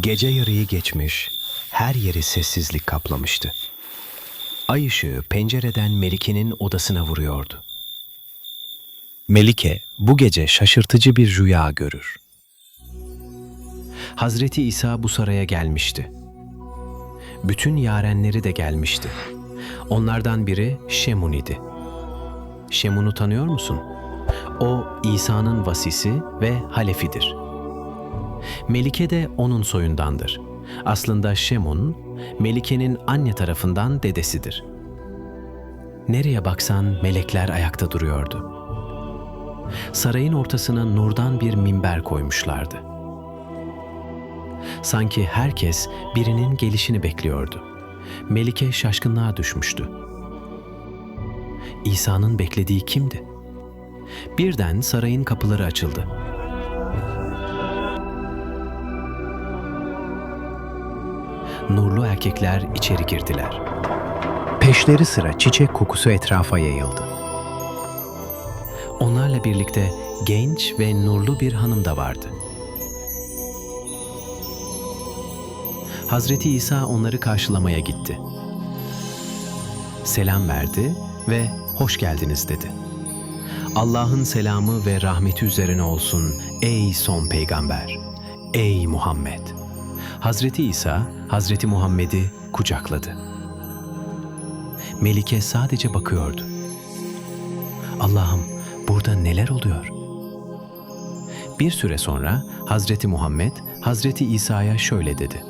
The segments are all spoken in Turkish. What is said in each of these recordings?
Gece yarıyı geçmiş, her yeri sessizlik kaplamıştı. Ay ışığı pencereden Melike'nin odasına vuruyordu. Melike bu gece şaşırtıcı bir rüya görür. Hazreti İsa bu saraya gelmişti. Bütün yarenleri de gelmişti. Onlardan biri Şemun idi. Şemun'u tanıyor musun? O İsa'nın vasisi ve halefidir. Melike de onun soyundandır. Aslında Şemun, Melike'nin anne tarafından dedesidir. Nereye baksan melekler ayakta duruyordu. Sarayın ortasına nurdan bir minber koymuşlardı. Sanki herkes birinin gelişini bekliyordu. Melike şaşkınlığa düşmüştü. İsa'nın beklediği kimdi? Birden sarayın kapıları açıldı. Nurlu erkekler içeri girdiler. Peşleri sıra çiçek kokusu etrafa yayıldı. Onlarla birlikte genç ve nurlu bir hanım da vardı. Hazreti İsa onları karşılamaya gitti. Selam verdi ve hoş geldiniz dedi. Allah'ın selamı ve rahmeti üzerine olsun ey son peygamber, ey Muhammed. Hazreti İsa, Hazreti Muhammed'i kucakladı. Melike sadece bakıyordu. Allah'ım burada neler oluyor? Bir süre sonra Hazreti Muhammed, Hazreti İsa'ya şöyle dedi.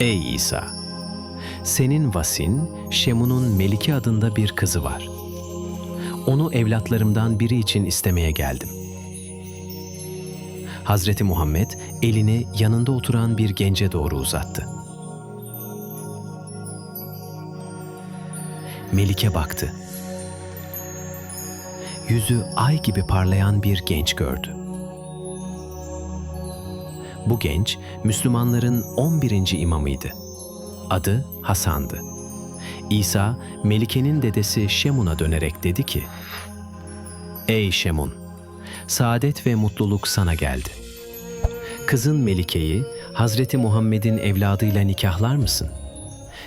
Ey İsa! Senin vasin, Şemun'un Melike adında bir kızı var. Onu evlatlarımdan biri için istemeye geldim. Hazreti Muhammed elini yanında oturan bir gence doğru uzattı. Melike baktı. Yüzü ay gibi parlayan bir genç gördü. Bu genç Müslümanların 11. imamıydı. Adı Hasan'dı. İsa, Melike'nin dedesi Şemun'a dönerek dedi ki, Ey Şemun, saadet ve mutluluk sana geldi. Kızın Melike'yi Hazreti Muhammed'in evladıyla nikahlar mısın?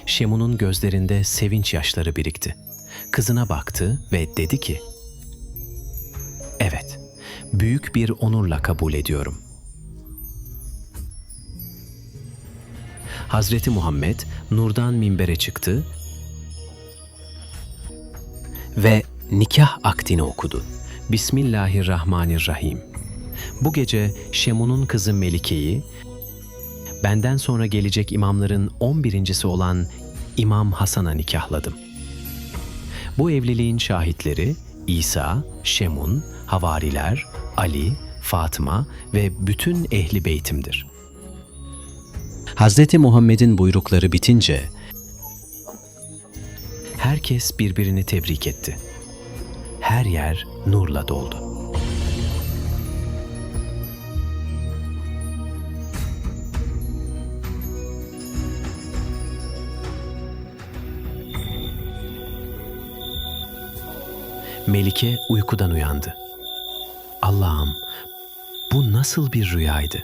Şemun'un gözlerinde sevinç yaşları birikti. Kızına baktı ve dedi ki, Evet, büyük bir onurla kabul ediyorum. Hazreti Muhammed nurdan minbere çıktı ve nikah akdini okudu. Bismillahirrahmanirrahim. Bu gece Şemun'un kızı Melike'yi, benden sonra gelecek imamların 11.si olan İmam Hasan'a nikahladım. Bu evliliğin şahitleri İsa, Şemun, Havariler, Ali, Fatıma ve bütün ehli beytimdir. Hazreti Muhammed'in buyrukları bitince herkes birbirini tebrik etti. Her yer nurla doldu. Melike uykudan uyandı. Allah'ım bu nasıl bir rüyaydı?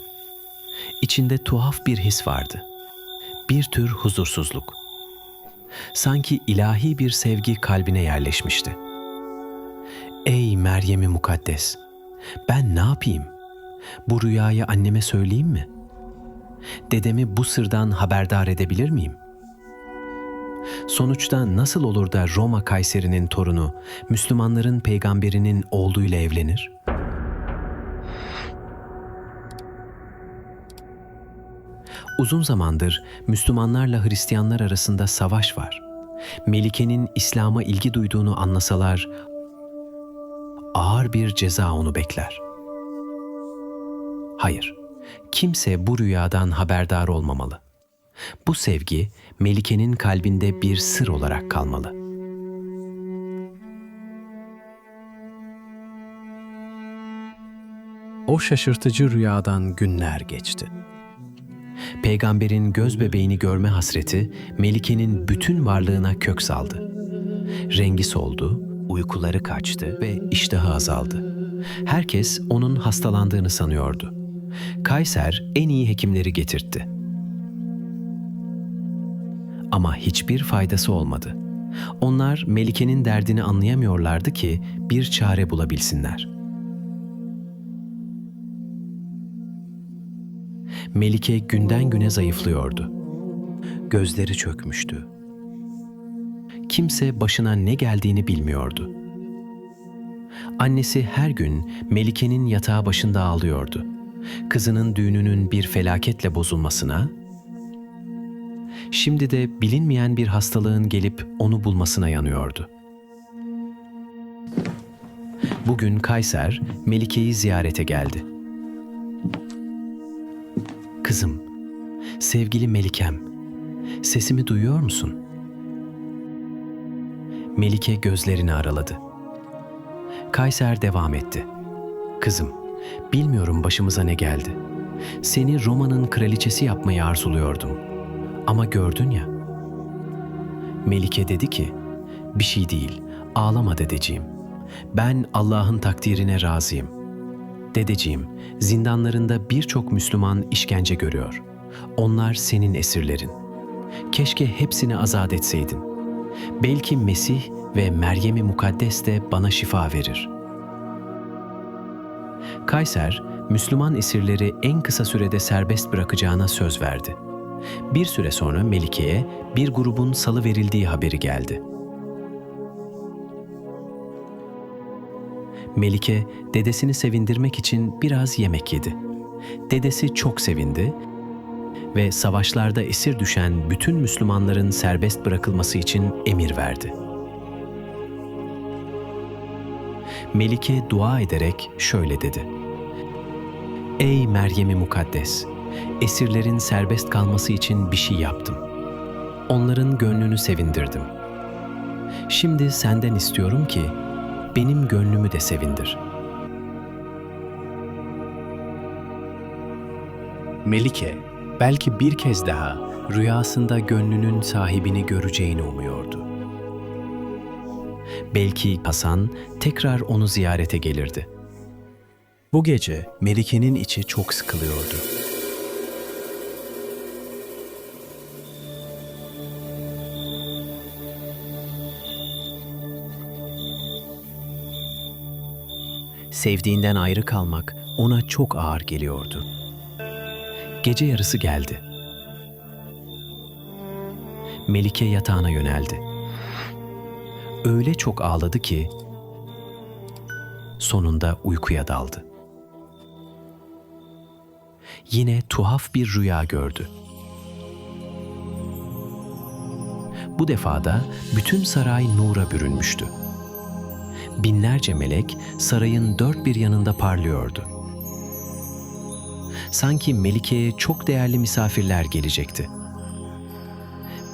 İçinde tuhaf bir his vardı. Bir tür huzursuzluk. Sanki ilahi bir sevgi kalbine yerleşmişti. Ey Meryem'i mukaddes! Ben ne yapayım? Bu rüyayı anneme söyleyeyim mi? Dedemi bu sırdan haberdar edebilir miyim? Sonuçta nasıl olur da Roma Kayseri'nin torunu Müslümanların peygamberinin oğluyla evlenir?'' Uzun zamandır Müslümanlarla Hristiyanlar arasında savaş var. Melike'nin İslam'a ilgi duyduğunu anlasalar ağır bir ceza onu bekler. Hayır, kimse bu rüyadan haberdar olmamalı. Bu sevgi Melike'nin kalbinde bir sır olarak kalmalı. O şaşırtıcı rüyadan günler geçti. Peygamberin göz bebeğini görme hasreti Melike'nin bütün varlığına kök saldı. Rengi soldu, uykuları kaçtı ve iştahı azaldı. Herkes onun hastalandığını sanıyordu. Kayser en iyi hekimleri getirtti. Ama hiçbir faydası olmadı. Onlar Melike'nin derdini anlayamıyorlardı ki bir çare bulabilsinler. Melike günden güne zayıflıyordu. Gözleri çökmüştü. Kimse başına ne geldiğini bilmiyordu. Annesi her gün Melike'nin yatağı başında ağlıyordu. Kızının düğününün bir felaketle bozulmasına, şimdi de bilinmeyen bir hastalığın gelip onu bulmasına yanıyordu. Bugün Kayser Melike'yi ziyarete geldi. Kızım, sevgili Melikem, sesimi duyuyor musun? Melike gözlerini araladı. Kayser devam etti. Kızım, bilmiyorum başımıza ne geldi. Seni Roma'nın kraliçesi yapmayı arzuluyordum. Ama gördün ya. Melike dedi ki, bir şey değil, ağlama dedeciğim. Ben Allah'ın takdirine razıyım. Dedeciğim, zindanlarında birçok Müslüman işkence görüyor. Onlar senin esirlerin. Keşke hepsini azat etseydin. Belki Mesih ve Meryem-i Mukaddes de bana şifa verir. Kayser, Müslüman esirleri en kısa sürede serbest bırakacağına söz verdi. Bir süre sonra Melike'ye bir grubun salı verildiği haberi geldi. Melike, dedesini sevindirmek için biraz yemek yedi. Dedesi çok sevindi ve savaşlarda esir düşen bütün Müslümanların serbest bırakılması için emir verdi. Melike dua ederek şöyle dedi. Ey Meryem-i Mukaddes! Esirlerin serbest kalması için bir şey yaptım. Onların gönlünü sevindirdim. Şimdi senden istiyorum ki benim gönlümü de sevindir. Melike belki bir kez daha rüyasında gönlünün sahibini göreceğini umuyordu. Belki Hasan tekrar onu ziyarete gelirdi. Bu gece Melike'nin içi çok sıkılıyordu. Sevdiğinden ayrı kalmak ona çok ağır geliyordu. Gece yarısı geldi. Melike yatağına yöneldi. Öyle çok ağladı ki sonunda uykuya daldı. Yine tuhaf bir rüya gördü. Bu defada bütün saray nura bürünmüştü. Binlerce melek sarayın dört bir yanında parlıyordu. Sanki Melike'ye çok değerli misafirler gelecekti.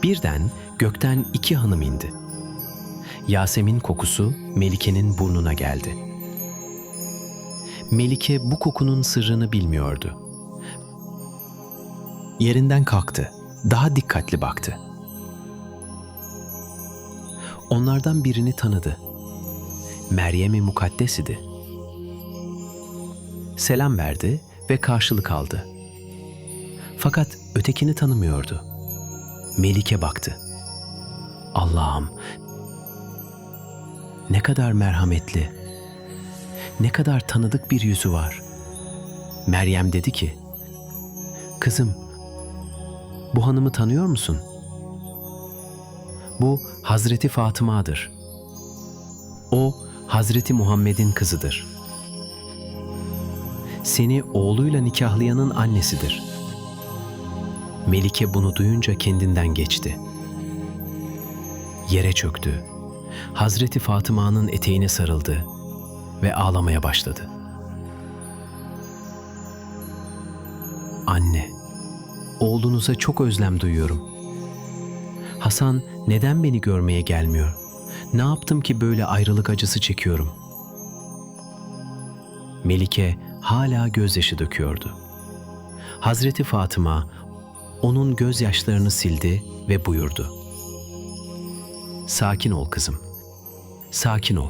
Birden gökten iki hanım indi. Yasemin kokusu Melike'nin burnuna geldi. Melike bu kokunun sırrını bilmiyordu. Yerinden kalktı. Daha dikkatli baktı. Onlardan birini tanıdı. Meryem-i Mukaddes idi. Selam verdi ve karşılık aldı. Fakat ötekini tanımıyordu. Melike baktı. Allah'ım ne kadar merhametli, ne kadar tanıdık bir yüzü var. Meryem dedi ki, Kızım, bu hanımı tanıyor musun? Bu Hazreti Fatıma'dır. O Hazreti Muhammed'in kızıdır. Seni oğluyla nikahlayanın annesidir. Melike bunu duyunca kendinden geçti. Yere çöktü. Hazreti Fatıma'nın eteğine sarıldı ve ağlamaya başladı. Anne, oğlunuza çok özlem duyuyorum. Hasan neden beni görmeye gelmiyor? Ne yaptım ki böyle ayrılık acısı çekiyorum? Melike hala gözyaşı döküyordu. Hazreti Fatıma onun gözyaşlarını sildi ve buyurdu. Sakin ol kızım. Sakin ol.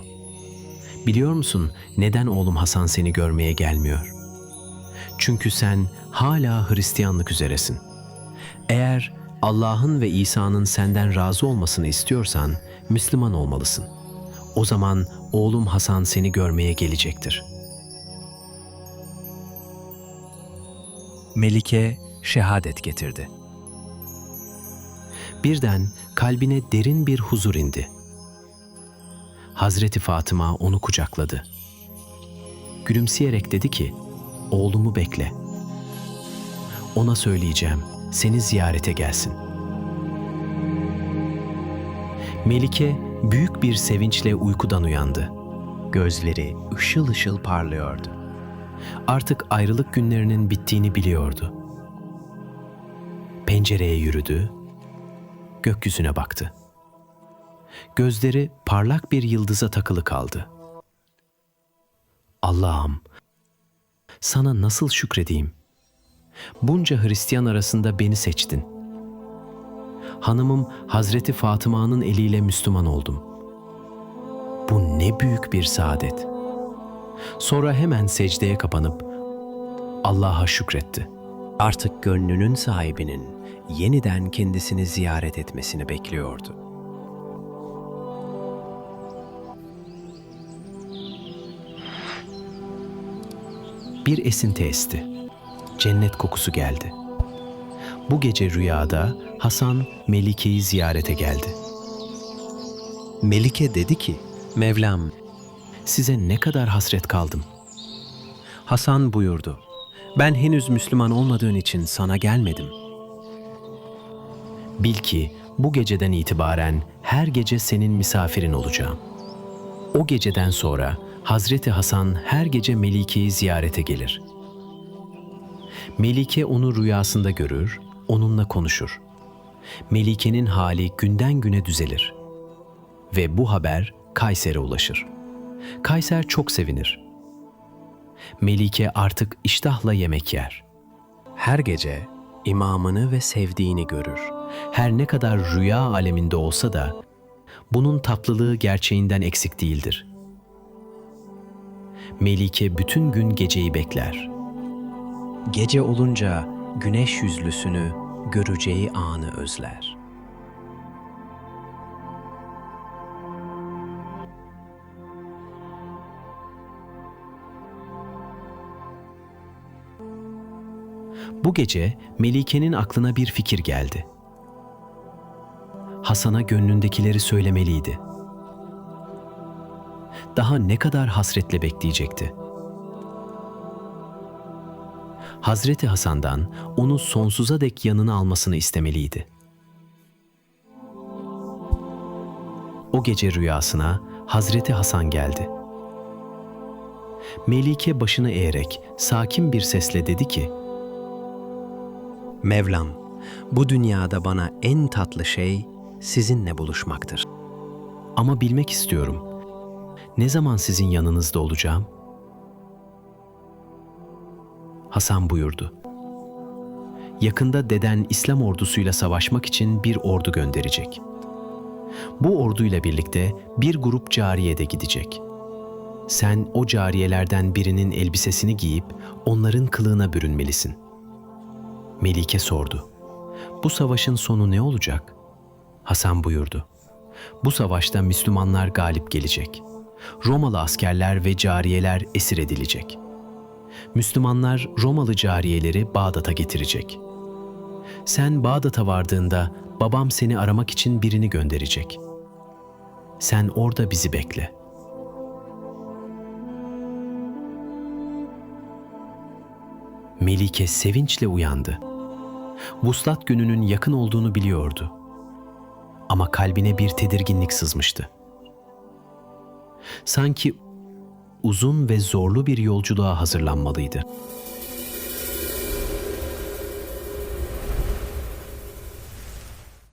Biliyor musun neden oğlum Hasan seni görmeye gelmiyor? Çünkü sen hala Hristiyanlık üzeresin. Eğer Allah'ın ve İsa'nın senden razı olmasını istiyorsan Müslüman olmalısın. O zaman oğlum Hasan seni görmeye gelecektir. Melike şehadet getirdi. Birden kalbine derin bir huzur indi. Hazreti Fatıma onu kucakladı. Gülümseyerek dedi ki, oğlumu bekle. Ona söyleyeceğim, seni ziyarete gelsin. Melike büyük bir sevinçle uykudan uyandı. Gözleri ışıl ışıl parlıyordu. Artık ayrılık günlerinin bittiğini biliyordu. Pencereye yürüdü, gökyüzüne baktı. Gözleri parlak bir yıldıza takılı kaldı. Allah'ım, sana nasıl şükredeyim? Bunca Hristiyan arasında beni seçtin. Hanımım Hazreti Fatıma'nın eliyle Müslüman oldum. Bu ne büyük bir saadet. Sonra hemen secdeye kapanıp Allah'a şükretti. Artık gönlünün sahibinin yeniden kendisini ziyaret etmesini bekliyordu. Bir esinti esti. Cennet kokusu geldi. Bu gece rüyada Hasan Melike'yi ziyarete geldi. Melike dedi ki, Mevlam, size ne kadar hasret kaldım. Hasan buyurdu, ben henüz Müslüman olmadığın için sana gelmedim. Bil ki bu geceden itibaren her gece senin misafirin olacağım. O geceden sonra Hazreti Hasan her gece Melike'yi ziyarete gelir. Melike onu rüyasında görür, onunla konuşur. Melike'nin hali günden güne düzelir. Ve bu haber Kayser'e ulaşır. Kayser çok sevinir. Melike artık iştahla yemek yer. Her gece imamını ve sevdiğini görür. Her ne kadar rüya aleminde olsa da bunun tatlılığı gerçeğinden eksik değildir. Melike bütün gün geceyi bekler. Gece olunca güneş yüzlüsünü göreceği anı özler. Bu gece Melike'nin aklına bir fikir geldi. Hasan'a gönlündekileri söylemeliydi. Daha ne kadar hasretle bekleyecekti? Hazreti Hasan'dan onu sonsuza dek yanına almasını istemeliydi. O gece rüyasına Hazreti Hasan geldi. Melike başını eğerek sakin bir sesle dedi ki, Mevlam, bu dünyada bana en tatlı şey sizinle buluşmaktır. Ama bilmek istiyorum, ne zaman sizin yanınızda olacağım? Hasan buyurdu. Yakında deden İslam ordusuyla savaşmak için bir ordu gönderecek. Bu orduyla birlikte bir grup cariye de gidecek. Sen o cariyelerden birinin elbisesini giyip onların kılığına bürünmelisin. Melike sordu. Bu savaşın sonu ne olacak? Hasan buyurdu. Bu savaşta Müslümanlar galip gelecek. Romalı askerler ve cariyeler esir edilecek.'' Müslümanlar Romalı cariyeleri Bağdat'a getirecek. Sen Bağdat'a vardığında babam seni aramak için birini gönderecek. Sen orada bizi bekle. Melike sevinçle uyandı. Vuslat gününün yakın olduğunu biliyordu. Ama kalbine bir tedirginlik sızmıştı. Sanki uzun ve zorlu bir yolculuğa hazırlanmalıydı.